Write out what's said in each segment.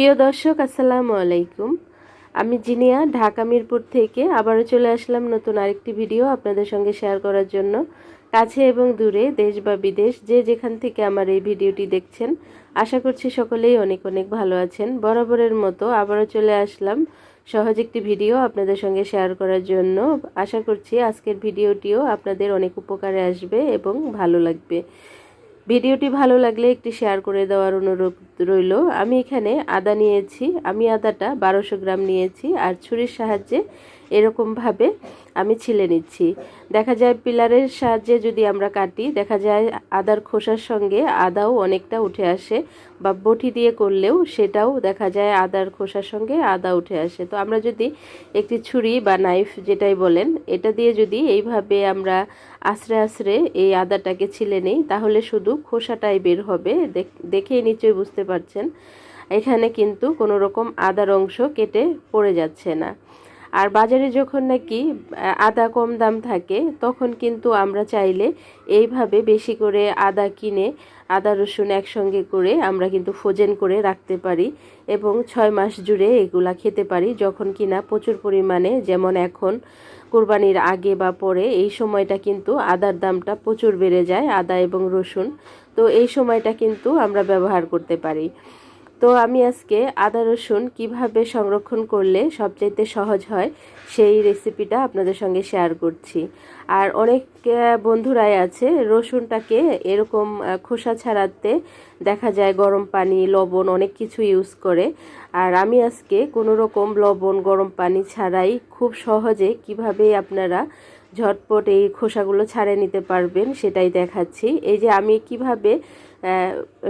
প্রিয় দর্শক, আসসালামু আলাইকুম। আমি জিনিয়া, ঢাকা মিরপুর থেকে আবারও চলে আসলাম নতুন আরেকটি ভিডিও আপনাদের সঙ্গে শেয়ার করার জন্য। কাছে এবং দূরে, দেশ বা বিদেশ, যে যেখান থেকে আমার এই ভিডিওটি দেখছেন, আশা করছি সকলেই অনেক অনেক ভালো আছেন। বরাবরের মতো আবারও চলে আসলাম সহজ একটি ভিডিও আপনাদের সঙ্গে শেয়ার করার জন্য। আশা করছি আজকের ভিডিওটিও আপনাদের অনেক উপকারে আসবে এবং ভালো লাগবে। ভিডিওটি ভালো লাগলে একটি শেয়ার করে দেওয়ার অনুরোধ রইল। আমি এখানে আদা নিয়েছি, আমি আদাটা বারোশো গ্রাম নিয়েছি আর ছুরির সাহায্যে এরকমভাবে আমি ছিলে নিচ্ছি। দেখা যায় পিলারের সাহায্যে যদি আমরা কাটি, দেখা যায় আদার খোসার সঙ্গে আদাও অনেকটা উঠে আসে বা বটি দিয়ে করলেও সেটাও দেখা যায় আদার খোসার সঙ্গে আদা উঠে আসে। তো আমরা যদি একটি ছুরি বা নাইফ যেটাই বলেন, এটা দিয়ে যদি এইভাবে আমরা আশ্রে আশ্রে এই আদাটাকে ছিলে নিই, তাহলে শুধু খোসাটাই বের হবে। দেখেই নিশ্চয়ই বুঝতে পারছেন। এখানে কিন্তু কোনো রকম আদার অংশ কেটে পড়ে যাচ্ছে না। আর বাজারে যখন নাকি আদা কম দাম থাকে, তখন কিন্তু আমরা চাইলে এইভাবে বেশি করে আদা কিনে আদা রসুন একসঙ্গে করে আমরা কিন্তু ফোজেন করে রাখতে পারি এবং ছয় মাস জুড়ে এগুলা খেতে পারি যখন কিনা প্রচুর পরিমাণে, যেমন এখন কোরবানির আগে বা পরে এই সময়টা কিন্তু আদার দামটা প্রচুর বেড়ে যায়, আদা এবং রসুন। তো এই সময়টা কিন্তু আমরা ব্যবহার করতে পারি। তো আমি আজকে আদা, রসুন কীভাবে সংরক্ষণ করলে সবচাইতে সহজ হয় সেই রেসিপিটা আপনাদের সঙ্গে শেয়ার করছি। আর অনেক বন্ধুরাই আছে রসুনটাকে এরকম খোসা ছাড়াতে দেখা যায় গরম পানি, লবণ অনেক কিছু ইউজ করে। আর আমি আজকে কোনো রকম লবণ, গরম পানি ছাড়াই খুব সহজে কীভাবে আপনারা ঝটপট এই খোসাগুলো ছাড়ে নিতে পারবেন সেটাই দেখাচ্ছি। এই যে আমি কীভাবে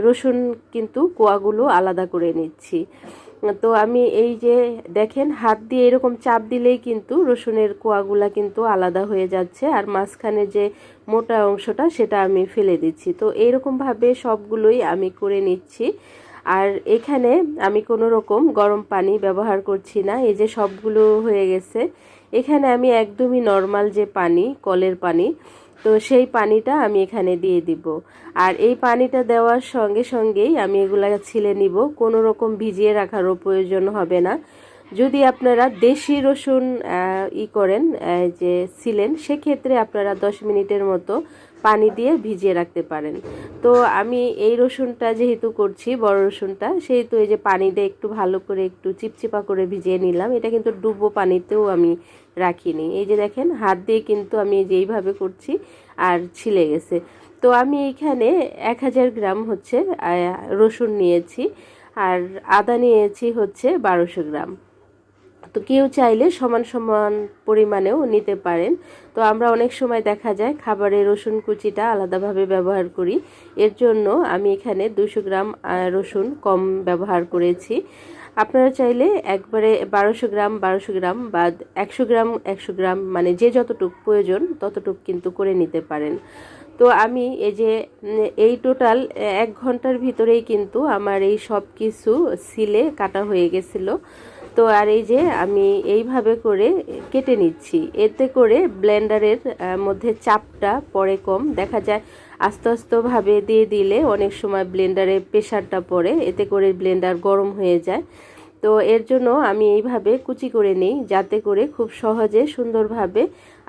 রসুন কিন্তু কোয়াগুলো আলাদা করে নিচ্ছি। তো আমি এই যে দেখেন, হাত দিয়ে এরকম চাপ দিলেই কিন্তু রসুনের কোয়াগুলা কিন্তু আলাদা হয়ে যাচ্ছে আর মাঝখানে যে মোটা অংশটা সেটা আমি ফেলে দিচ্ছি। তো এইরকমভাবে সবগুলোই আমি করে নিচ্ছি। আর এখানে আমি কোনো রকম গরম পানি ব্যবহার করছি না। এই যে সবগুলো হয়ে গেছে এখানে আমি একদমই নর্মাল যে পানি, কলের পানি, তো সেই পানিটা আমি এখানে দিয়ে দিব। আর এই পানিটা দেওয়ার সঙ্গে সঙ্গেই আমি এগুলা ছিলে নিব। কোনো রকম ভিজিয়ে রাখারও প্রয়োজন হবে না। যদি আপনারা দেশি রসুন ই করেন যে ছিলেন, সেক্ষেত্রে আপনারা দশ মিনিটের মতো পানি দিয়ে ভিজিয়ে রাখতে পারেন। তো আমি এই রসুনটা যেহেতু করছি, বড় রসুনটা, সেহেতু এই যে পানিটা একটু ভালো করে একটু চিপচিপা করে ভিজিয়ে নিলাম। এটা কিন্তু ডুবো পানিতেও আমি রাখিনি। এই যে দেখেন, হাত দিয়ে কিন্তু আমি যেইভাবে করছি আর ছিলে গেছে। তো আমি এইখানে এক হাজার গ্রাম হচ্ছে রসুন নিয়েছি আর আদা নিয়েছি হচ্ছে বারোশো গ্রাম। তো কেউ চাইলে সমান সমান পরিমাণেও নিতে পারেন। তো আমরা অনেক সময় দেখা যায় খাবারে রসুন কুচিটা আলাদাভাবে ব্যবহার করি। এর জন্য আমি এখানে দুশো গ্রাম রসুন কম ব্যবহার করেছি। আপনারা চাইলে একবারে বারোশো গ্রাম বারোশো গ্রাম বা একশো গ্রাম একশো গ্রাম মানে যে যতটুক প্রয়োজন ততটুক কিন্তু করে নিতে পারেন। তো আমি এই যে এই টোটাল এক ঘণ্টার ভিতরেই কিন্তু আমার এই সব কিছু সিলে কাটা হয়ে গেছিল। তো আর এই যে আমি এইভাবে করে কেটে নিচ্ছি। এতে করে ব্লেন্ডারের মধ্যে চাপটা পরে কম। দেখা যায় আস্তে আস্তভাবে দিয়ে দিলে অনেক সময় ব্লেন্ডারে প্রেশারটা পড়ে। এতে করে ব্লেন্ডার গরম হয়ে যায়। তো এর জন্য আমি এইভাবে কুচি করে নিই, যাতে করে খুব সহজে সুন্দরভাবে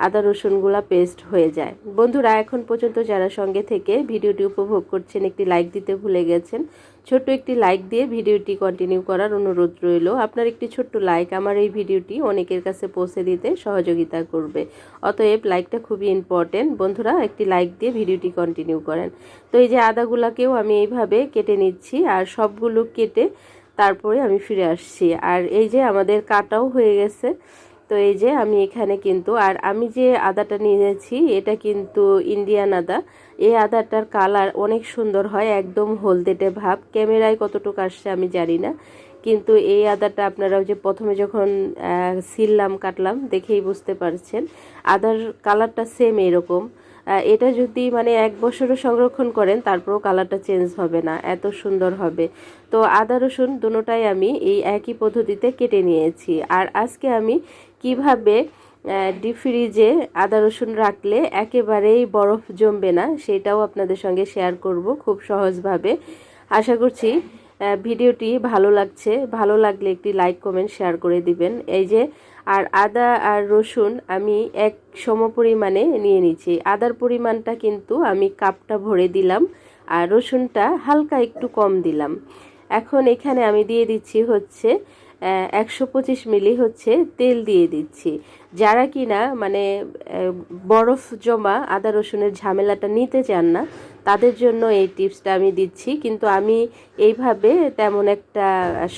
আদা রসুনগুলা পেস্ট হয়ে যায়। বন্ধুরা, এখন পর্যন্ত যারা সঙ্গে থেকে ভিডিওটি উপভোগ করছেন, একটি লাইক দিতে ভুলে গেছেন, ছোট্ট একটি লাইক দিয়ে ভিডিওটি কন্টিনিউ করার অনুরোধ রইল। আপনার একটি ছোট্ট লাইক আমার এই ভিডিওটি অনেকের কাছে পৌঁছে দিতে সহযোগিতা করবে। অতএব লাইকটা খুবই ইম্পর্টেন্ট বন্ধুরা, একটি লাইক দিয়ে ভিডিওটি কন্টিনিউ করেন। তো এই যে আদাগুলাকেও আমি এইভাবে কেটে নিচ্ছি, আর সবগুলো কেটে তারপরে আমি ফিরে আসছি। আর এই যে আমাদের কাটাও হয়ে গেছে। তো এই যে আমি এখানে কিন্তু, আর আমি যে আদাটা নিয়েছি, এটা কিন্তু ইন্ডিয়ান আদা। এই আদাটার কালার অনেক সুন্দর হয়, একদম হলদেটে ভাব। ক্যামেরায় কতটুকু আসছে আমি জানি না। কিন্তু এই আদাটা আপনারা যে প্রথমে যখন সিললাম কাটলাম, দেখেই বুঝতে পারছেন। আদার কালারটা সেম এরকম। এটা যদি মানে এক বছরও সংরক্ষণ করেন, তারপরও কালারটা চেঞ্জ হবে না, এত সুন্দর হবে। তো আদা, রসুন দুটোটাই আমি এই একই পদ্ধতিতে কেটে নিয়েছি। আর আজকে আমি কীভাবে ডিপ ফ্রিজে আদা, রসুন রাখলে একেবারেই বরফ জমবে না, সেটাও আপনাদের সঙ্গে শেয়ার করব খুব সহজভাবে। আশা করছি ভিডিওটি ভালো লাগছে। ভালো লাগলে একটি লাইক কমেন্ট শেয়ার করে দিবেন। এই যে আর আদা আর রসুন আমি এক সম পরিমাণে নিয়ে নিচ্ছি আদার পরিমাণটা কিন্তু আমি কাপটা ভরে দিলাম আর রসুনটা হালকা একটু কম দিলাম। এখন এখানে আমি দিয়ে দিচ্ছি হচ্ছে একশো পঁচিশ মিলি হচ্ছে তেল দিয়ে দিচ্ছি। যারা কিনা মানে বরফ জমা আদা রসুনের ঝামেলাটা নিতে চান না, তাদের জন্য এই টিপসটা আমি দিচ্ছি। কিন্তু আমি এইভাবে তেমন একটা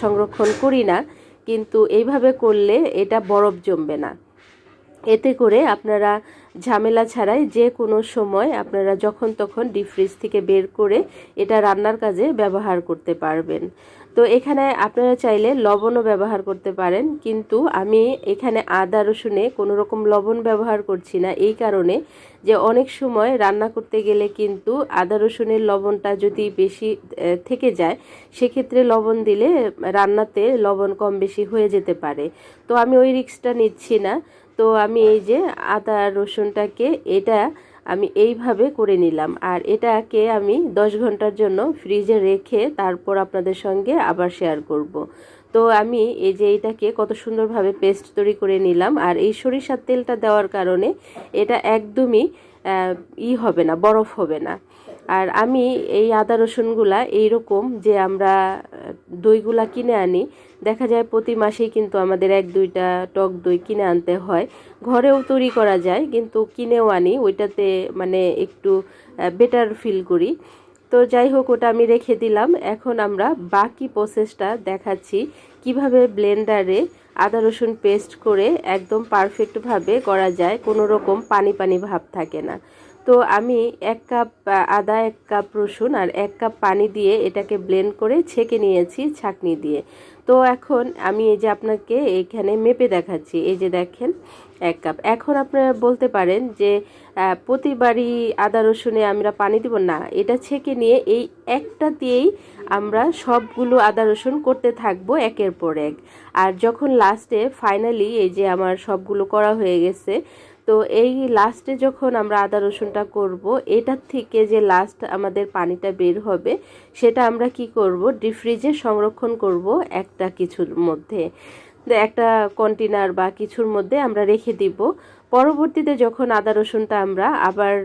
সংরক্ষণ করি না। কিন্তু এইভাবে করলে এটা বরফ জমবে না। এতে করে আপনারা ঝামেলা ছাড়াই যে কোনো সময় আপনারা যখন তখন ডিপ ফ্রিজ থেকে বের করে এটা রান্নার কাজে ব্যবহার করতে পারবেন। তো এখানে আপনারা চাইলে লবণও ব্যবহার করতে পারেন, কিন্তু আমি এখানে আদা, রসুনে কোনো রকম লবণ ব্যবহার করছি না। এই কারণে যে অনেক সময় রান্না করতে গেলে কিন্তু আদা, রসুনের লবণটা যদি বেশি থেকে যায়, সেক্ষেত্রে লবণ দিলে রান্নাতে লবণ কম বেশি হয়ে যেতে পারে। তো আমি ওই রিক্সটা নিচ্ছি না। তো আমি এই যে আদা, রসুনটাকে এটা আমি এইভাবে করে নিলাম। আর এটাকে আমি দশ ঘণ্টার জন্য ফ্রিজে রেখে তারপর আপনাদের সঙ্গে আবার শেয়ার করব। তো আমি এই যে এইটাকে কত সুন্দরভাবে পেস্ট তৈরি করে নিলাম। আর এই সরিষার তেলটা দেওয়ার কারণে এটা একদমই ই হবে না, বরফ হবে না। আর আমি এই আদা রসুনগুলা এইরকম যে আমরা দইগুলা কিনে আনি, দেখা যায় প্রতি মাসেই কিন্তু আমাদের এক, দুইটা টক দই কিনে আনতে হয়। ঘরেও তৈরি করা যায়, কিন্তু কিনেও আনি, ওইটাতে মানে একটু বেটার ফিল করি। তো যাই হোক, ওটা আমি রেখে দিলাম। এখন আমরা বাকি প্রসেসটা দেখাচ্ছি কীভাবে ব্লেন্ডারে আদা রসুন পেস্ট করে একদম পারফেক্টভাবে করা যায়। কোনো রকম পানি পানি ভাব থাকে না। তো আমি এক কাপ আদা, এক কাপ রসুন আর এক কাপ পানি দিয়ে এটাকে ব্লেন্ড করে ছেঁকে নিয়েছি ছাঁকনি দিয়ে। তো এখন আমি এই যে আপনাকে এখানে মেপে দেখাচ্ছি, এই যে দেখেন, এক কাপ। এখন আপনারা বলতে পারেন যে প্রতিবারই আদা রসুনে আমরা পানি দিব? না, এটা ছেঁকে নিয়ে এই একটা দিয়েই আমরা সবগুলো আদা রসুন করতে থাকব একের পর এক। আর যখন লাস্টে ফাইনালি এই যে আমার সবগুলো করা হয়ে গেছে তো এই লাস্টে যখন আমরা আদা রসুনটা করব, এটার থেকে যে লাস্ট আমাদের পানিটা বের হবে, সেটা আমরা কি করব? ডিপ ফ্রিজে সংরক্ষণ করব একটা কিছুর মধ্যে। একটা কন্টেনার বা কিছুর মধ্যে আমরা রেখে দিব। পরবর্তীতে যখন আদা রসুনটা আমরা আবার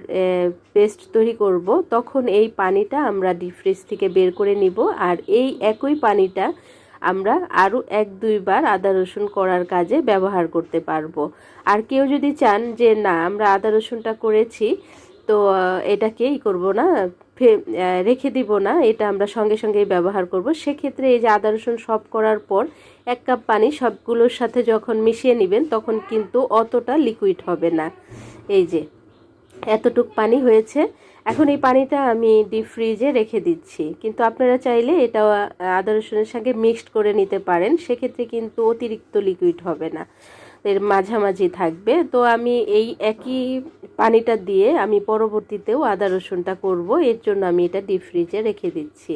পেস্ট তৈরি করব, তখন এই পানিটা আমরা ডিপ ফ্রিজ থেকে বের করে নিব। আর এই একই পানিটা আমরা আরও এক দুইবার আদা রসুন করার কাজে ব্যবহার করতে পারব। আর কেউ যদি চান যে না আমরা আদা রসুনটা করেছি তো আহ, এটাকে ই করব না রেখে দিব না এটা আমরা সঙ্গে সঙ্গেই ব্যবহার করব। সেক্ষেত্রে এই যে আদা রসুন সব করার পর এক কাপ পানি সবগুলোর সাথে যখন মিশিয়ে নেবেন তখন কিন্তু অতটা লিকুইড হবে না। এই যে এতটুক পানি হয়েছে। এখন এই পানিটা আমি ডিপ ফ্রিজে রেখে দিচ্ছি। কিন্তু আপনারা চাইলে এটা আদা রসুনের সঙ্গে মিক্সড করে নিতে পারেন। সেক্ষেত্রে কিন্তু অতিরিক্ত লিকুইড হবে না। এর মাঝামাঝি থাকবে। তো আমি এই একই পানিটা দিয়ে আমি পরবর্তীতেও আদা রসুনটা করব। এর জন্য আমি এটা ডিপ ফ্রিজে রেখে দিচ্ছি।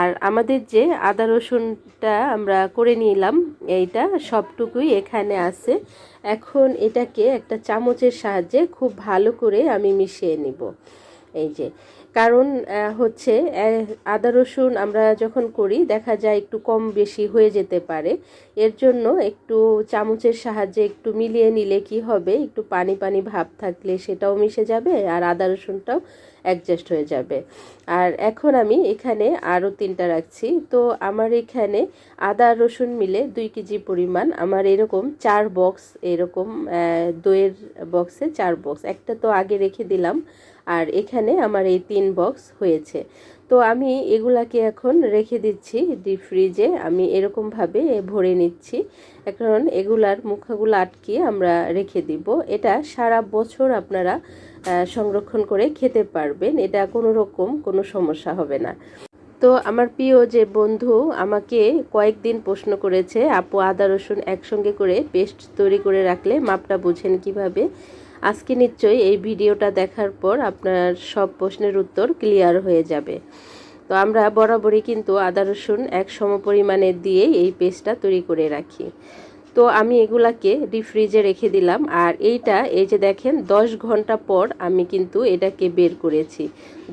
আর আমাদের যে আদা রসুনটা আমরা করে নিলাম, এইটা সবটুকুই এখানে আছে। এখন এটাকে একটা চামচের সাহায্যে খুব ভালো করে আমি মিশিয়ে নিব। এই যে। কারণ হচ্ছে আদা রসুন আমরা যখন করি, দেখা যায় একটু কম বেশি হয়ে যেতে পারে। এর জন্য একটু চামচের সাহায্যে একটু মিলিয়ে নিলে কি হবে? একটু পানি পানি ভাব থাকলে সেটাও মিশে যাবে আর আদা রসুনটাও অ্যাডজাস্ট হয়ে যাবে। আর এখন আমি এখানে আরও তিনটা রাখছি। তো আমার এখানে আদা রসুন মিলে দুই কেজি পরিমাণ। আমার এরকম চার বক্স এরকম দইয়ের বক্সে চার বক্স একটা তো আগে রেখে দিলাম। আর এখানে আমার এই তিন বক্স হয়েছে। তো আমি এগুলাকে এখন রেখে দিচ্ছি ডিপ ফ্রিজে আমি এরকমভাবে ভরে নিচ্ছি। এখন এগুলার মুখাগুলো আটকিয়ে আমরা রেখে দিব। এটা সারা বছর আপনারা সংরক্ষণ করে খেতে পারবেন। এটা কোনো রকম কোনো সমস্যা হবে না। তো আমার প্রিয় যে বন্ধু আমাকে কয়েকদিন প্রশ্ন করেছে, আপু, আদা রসুন একসঙ্গে করে পেস্ট তৈরি করে রাখলে মাপটা বুঝেন কীভাবে? আজকে নিশ্চয়ই এই ভিডিওটা দেখার পর আপনার সব প্রশ্নের উত্তর ক্লিয়ার হয়ে যাবে। তো আমরা বরাবরই কিন্তু আদা রসুন এক সমপরিমাণে দিয়েই এই পেস্টটা তৈরি করে রাখি। তো আমি এগুলাকে ডিপ ফ্রিজে রেখে দিলাম। আর এইটা, এই যে দেখেন, দশ ঘণ্টা পর আমি কিন্তু এটাকে বের করেছি।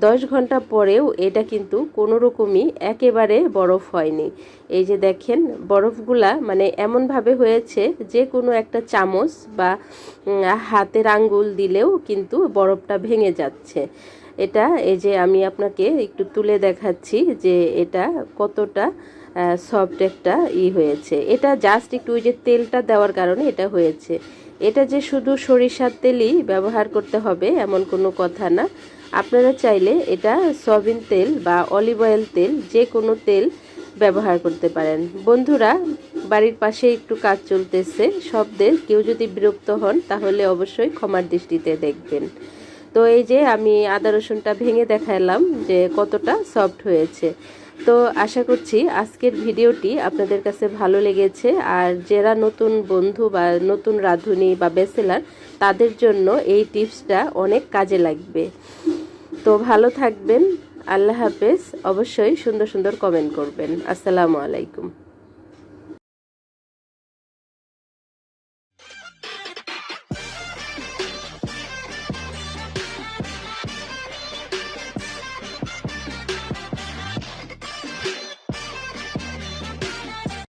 দশ ঘণ্টা পরেও এটা কিন্তু কোনো রকমই একেবারে বরফ হয়নি। এই যে দেখেন, বরফগুলা মানে এমনভাবে হয়েছে যে কোনো একটা চামচ বা হাতের আঙ্গুল দিলেও কিন্তু বরফটা ভেঙে যাচ্ছে। এটা, এই যে আমি আপনাকে একটু তুলে দেখাচ্ছি যে এটা কতটা সফট একটা ই হয়েছে। এটা জাস্ট একটু ওই যে তেলটা দেওয়ার কারণে এটা হয়েছে। এটা যে শুধু সরিষার তেলই ব্যবহার করতে হবে এমন কোনো কথা না। আপনারা চাইলে এটা সয়াবিন তেল বা অলিভ অয়েল তেল, যে কোনো তেল ব্যবহার করতে পারেন। বন্ধুরা, বাড়ির পাশে একটু কাজ চলতেছে শব্দের কেউ যদি বিরক্ত হন, তাহলে অবশ্যই ক্ষমার দৃষ্টিতে দেখবেন। তো এই যে আমি আদা রসুনটা ভেঙে দেখালাম যে কতটা সফট হয়েছে। তো আশা করছি আজকের ভিডিওটি আপনাদের কাছে ভালো লেগেছে। আর যারা নতুন বন্ধু বা নতুন রাঁধুনি বা বেসেলার, তাদের জন্য এই টিপসটা অনেক কাজে লাগবে। তো ভালো থাকবেন, আল্লাহ হাফেজ। অবশ্যই সুন্দর সুন্দর কমেন্ট করবেন। আসসালামু আলাইকুম।